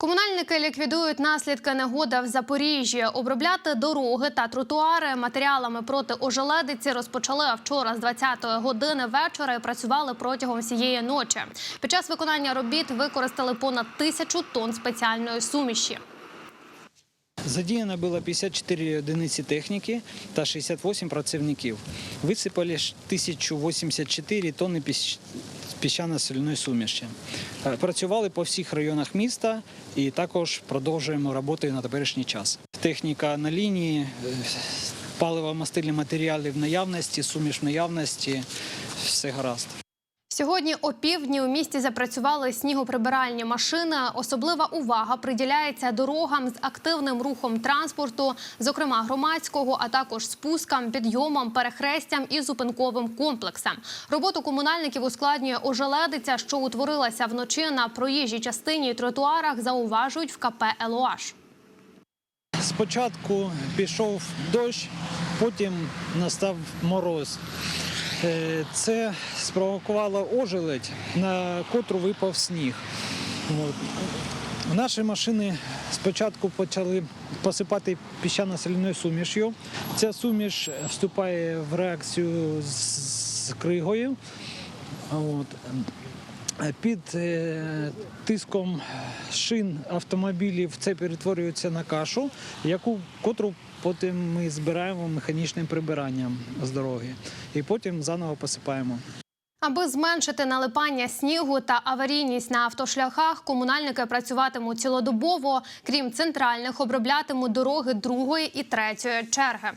Комунальники ліквідують наслідки негоди в Запоріжжі. Обробляти дороги та тротуари матеріалами проти ожеледиці розпочали вчора з 20-ї години вечора і працювали протягом всієї ночі. Під час виконання робіт використали понад тисячу тонн спеціальної суміші. Задіяно було 54 одиниці техніки та 68 працівників. Висипали 1084 тонни піщано-соляної суміші. Е, Працювали по всіх районах міста і також продовжуємо роботу на теперішній час. Техніка на лінії, е, паливо-мастильні матеріали в наявності, суміш в наявності, все гаразд. Сьогодні о півдні у місті запрацювали снігоприбиральні машини. Особлива увага приділяється дорогам з активним рухом транспорту, зокрема громадського, а також спускам, підйомам, перехрестям і зупинковим комплексам. Роботу комунальників ускладнює ожеледиця, що утворилася вночі на проїжджій частині і тротуарах. Зауважують в КП «Елуаш». Спочатку пішов дощ, потім настав мороз. Е, Це спровокувало ожеледь, на котру випав сніг. Наші машини спочатку почали посипати піщано-соляною сумішю. Ця суміш вступає в реакцію з кригою. Під е, тиском шин автомобілів це перетворюється на кашу, яку котру потім ми збираємо механічним прибиранням з дороги, і потім заново посипаємо. Аби зменшити налипання снігу та аварійність на автошляхах, комунальники працюватимуть цілодобово. Крім центральних, оброблятимуть дороги другої і третьої черги.